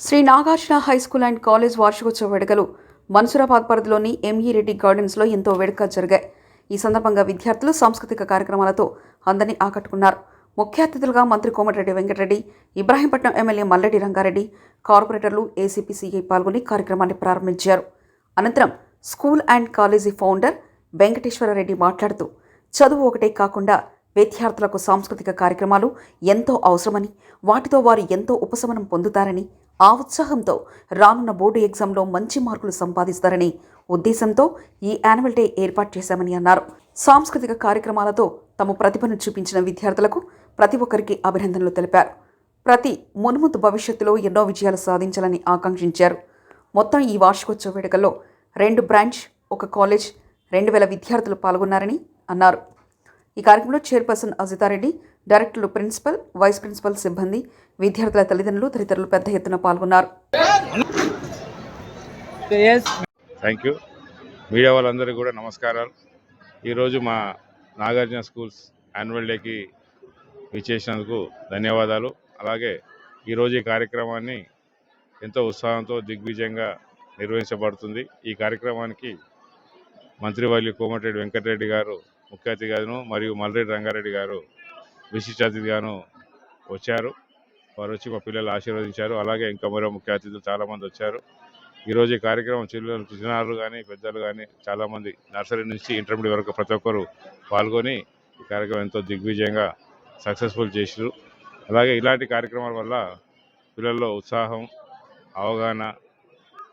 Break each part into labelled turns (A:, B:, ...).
A: Shri Nagarjuna high school and college వార్షికోత్సవ వేడుకలు మన్సురాబాద్ పరిధిలోని ఎంఈ రెడ్డి గార్డెన్స్లో ఎంతో వేడుక జరిగాయి. ఈ సందర్భంగా విద్యార్థులు సాంస్కృతిక కార్యక్రమాలతో అందరినీ ఆకట్టుకున్నారు. ముఖ్య అతిథులుగా మంత్రి కోమటిరెడ్డి వెంకటరెడ్డి ఇబ్రాహీంపట్నం ఎమ్మెల్యే మల్లెడ్డి రంగారెడ్డి కార్పొరేటర్లు ఏసీపీసీఐ పాల్గొని కార్యక్రమాన్ని ప్రారంభించారు. అనంతరం school and college founder Venkateswarareddy మాట్లాడుతూ చదువు ఒకటే కాకుండా విద్యార్థులకు సాంస్కృతిక కార్యక్రమాలు ఎంతో అవసరమని వాటితో వారు ఎంతో ఉపశమనం పొందుతారని ఆ ఉత్సాహంతో రానున్న బోర్డు ఎగ్జామ్లో మంచి మార్కులు సంపాదిస్తారని ఉద్దేశంతో ఈ యాన్యువల్ డే ఏర్పాటు చేశామని అన్నారు. సాంస్కృతిక కార్యక్రమాలతో తమ ప్రతిభను చూపించిన విద్యార్థులకు ప్రతి ఒక్కరికి అభినందనలు తెలిపారు. ప్రతి మున్ముందు భవిష్యత్తులో ఎన్నో విజయాలు సాధించాలని ఆకాంక్షించారు. మొత్తం ఈ వార్షికోత్సవ వేడుకల్లో రెండు బ్రాంచ్ ఒక కాలేజ్ రెండు వేల విద్యార్థులు పాల్గొన్నారని అన్నారు. ఈ కార్యక్రమంలో చైర్పర్సన్ అజితారెడ్డి డైరెక్టర్లు ప్రిన్సిపల్ వైస్ ప్రిన్సిపల్ సిబ్బంది విద్యార్థుల తల్లిదండ్రులు తదితరులు పెద్ద ఎత్తున పాల్గొన్నారు.
B: థ్యాంక్ యూ మీడియా వాళ్ళందరికీ కూడా నమస్కారాలు. ఈరోజు మా నాగార్జున స్కూల్స్ యాన్యువల్ డేకి విచ్చేసినందుకు ధన్యవాదాలు. అలాగే ఈరోజు ఈ కార్యక్రమాన్ని ఎంతో ఉత్సాహంతో దిగ్విజయంగా నిర్వహించబడుతుంది. ఈ కార్యక్రమానికి మంత్రివర్యులు కోమటిరెడ్డి వెంకటరెడ్డి గారు ముఖ్య అతిథిగాను మరియు మల్రెడ్డి రంగారెడ్డి గారు విశిష్ట అతిథిగాను వచ్చారు. వారు వచ్చి మా పిల్లలు ఆశీర్వదించారు. అలాగే ఇంకా మరో ముఖ్య అతిథులు చాలామంది వచ్చారు. ఈరోజు ఈ కార్యక్రమం చిల్లలు చిన్నారులు కానీ పెద్దలు కానీ చాలామంది నర్సరీ నుంచి ఇంటర్మీడియట్ వరకు ప్రతి ఒక్కరు పాల్గొని ఈ కార్యక్రమం ఎంతో దిగ్విజయంగా సక్సెస్ఫుల్ చేసారు అలాగే ఇలాంటి కార్యక్రమాల వల్ల పిల్లల్లో ఉత్సాహం అవగాహన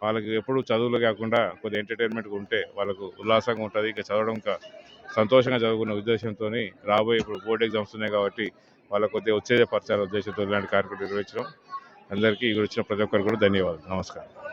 B: వాళ్ళకి ఎప్పుడు చదువులు కాకుండా కొద్దిగా ఎంటర్టైన్మెంట్గా ఉంటే వాళ్ళకు ఉల్లాసంగా ఉంటుంది. ఇంకా చదవడం ఇంకా సంతోషంగా చదువుకున్న ఉద్దేశంతో రాబోయే ఇప్పుడు బోర్డ్ ఎగ్జామ్స్ ఉన్నాయి కాబట్టి వాళ్ళ కొద్దిగా ఉత్తేజపరచాల ఉద్దేశంతో ఇలాంటి కార్యక్రమం నిర్వహించడం. అందరికీ ఇక్కడ వచ్చిన ప్రతి ఒక్కరు కూడా ధన్యవాదాలు. నమస్కారం.